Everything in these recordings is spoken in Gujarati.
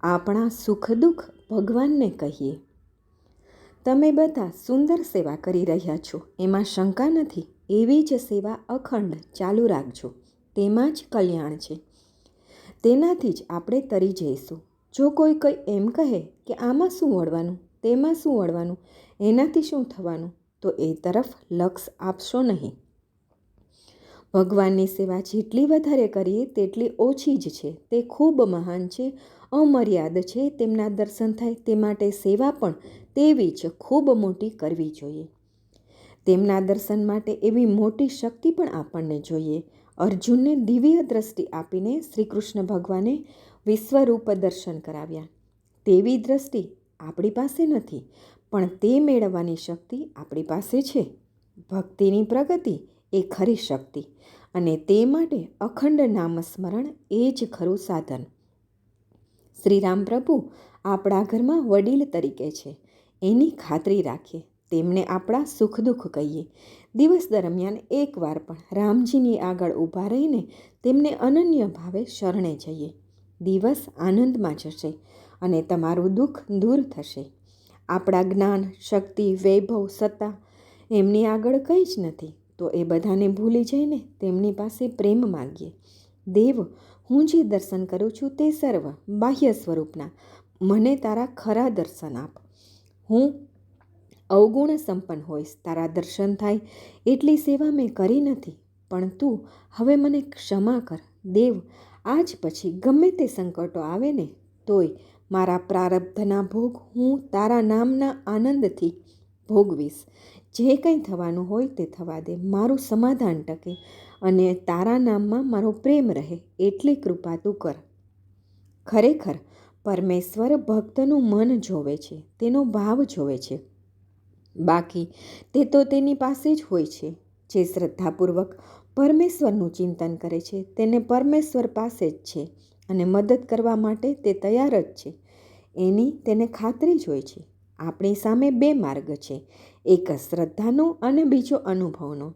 આપણા સુખ દુઃખ ભગવાનને કહીએ. તમે બધા સુંદર સેવા કરી રહ્યા છો. એમાં શંકા નથી. એવી જ સેવા અખંડ ચાલુ રાખજો. તેમાં જ કલ્યાણ છે. તેનાથી જ આપણે તરી જઈશું. જો કોઈ કંઈ એમ કહે કે આમાં શું વળવાનું, તેમાં શું વળવાનું, એનાથી શું થવાનું, તો એ તરફ લક્ષ આપશો નહીં. ભગવાનની સેવા જેટલી વધારે કરીએ, તેટલી ઓછી જ છે. તે ખૂબ મહાન છે. અમર્યાદ છે તેમના દર્શન થાય તે માટે સેવા પણ તેવી જ ખૂબ મોટી કરવી જોઈએ. તેમના દર્શન માટે એવી મોટી શક્તિ પણ આપણને જોઈએ. અર્જુનને દિવ્ય દ્રષ્ટિ આપીને શ્રી કૃષ્ણ ભગવાને વિશ્વરૂપ દર્શન કરાવ્યા. તેવી દ્રષ્ટિ આપણી પાસે નથી, પણ તે મેળવવાની શક્તિ આપણી પાસે છે. ભક્તિની પ્રગતિ એ ખરી શક્તિ, અને તે માટે અખંડ નામસ્મરણ એ જ ખરું સાધન. શ્રીરામ પ્રભુ આપણા ઘરમાં વડીલ તરીકે છે. એની ખાતરી રાખીએ, તેમને આપણા સુખ દુઃખ કહીએ. દિવસ દરમિયાન એકવાર પણ રામજીની આગળ ઊભા રહીને તેમને અનન્ય ભાવે શરણે જઈએ. દિવસ આનંદમાં જશે અને તમારું દુઃખ દૂર થશે. આપણા જ્ઞાન, શક્તિ, વૈભવ, સત્તા એમની આગળ કંઈ જ નથી, તો એ બધાને ભૂલી જઈને તેમની પાસે પ્રેમ માગીએ. દેવ હું જે દર્શન કરું છું તે સર્વ બાહ્ય સ્વરૂપના. મને તારા ખરા દર્શન આપ. હું અવગુણ સંપન્ન હોઈશ. તારા દર્શન થાય એટલી સેવા મેં કરી નથી. પણ તું હવે મને ક્ષમા કર. દેવ, આજ પછી ગમે તે સંકટો આવે ને તોય મારા પ્રારબ્ધના ભોગ હું તારા નામના આનંદથી ભોગવીશ. જે કંઈ થવાનું હોય તે થવા દે. મારું સમાધાન ટકે. અને તારા નામમાં મારો પ્રેમ રહે એટલી કૃપા તું કર. ખરેખર, પરમેશ્વર ભક્તનું મન જોવે છે, તેનો ભાવ જોવે છે. બાકી, તે તો તેની પાસે જ હોય છે, જે શ્રદ્ધાપૂર્વક પરમેશ્વરનું ચિંતન કરે છે, તેને પરમેશ્વર પાસે જ છે અને મદદ કરવા માટે તે તૈયાર જ છે. એની તેને ખાતરી જ હોય છે. આપણી સામે બે માર્ગ છે, એક શ્રદ્ધાનો અને બીજો અનુભવનો.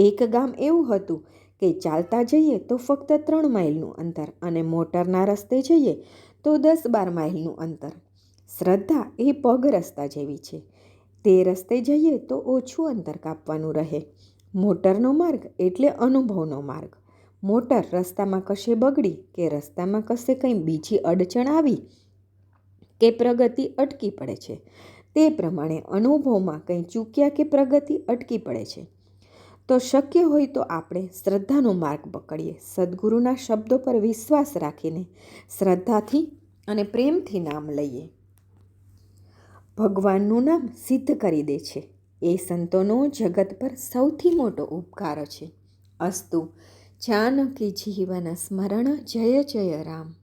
એક ગામ એવું હતું કે ચાલતા જઈએ તો ફક્ત ત્રણ માઇલનું અંતર અને મોટરના રસ્તે જઈએ તો દસ બાર માઇલનું અંતર. શ્રદ્ધા એ પગ રસ્તા જેવી છે. તે રસ્તે જઈએ તો ઓછું અંતર કાપવાનું રહે. મોટરનો માર્ગ એટલે અનુભવનો માર્ગ. મોટર રસ્તામાં કશે બગડી કે રસ્તામાં કશે કંઈ બીજી અડચણ આવી કે પ્રગતિ અટકી પડે છે. તે પ્રમાણે અનુભવમાં કંઈ ચૂક્યા કે પ્રગતિ અટકી પડે છે. તો શક્ય હોય તો આપણે શ્રદ્ધાનો માર્ગ પકડીએ. સદગુરુના શબ્દો પર વિશ્વાસ રાખીને શ્રદ્ધાથી અને પ્રેમથી નામ લઈએ. ભગવાનનું નામ સિદ્ધ કરી દે છે. એ સંતોનો જગત પર સૌથી મોટો ઉપકાર છે. અસ્તુ, જાનકી જીવન સ્મરણ, જય જય રામ.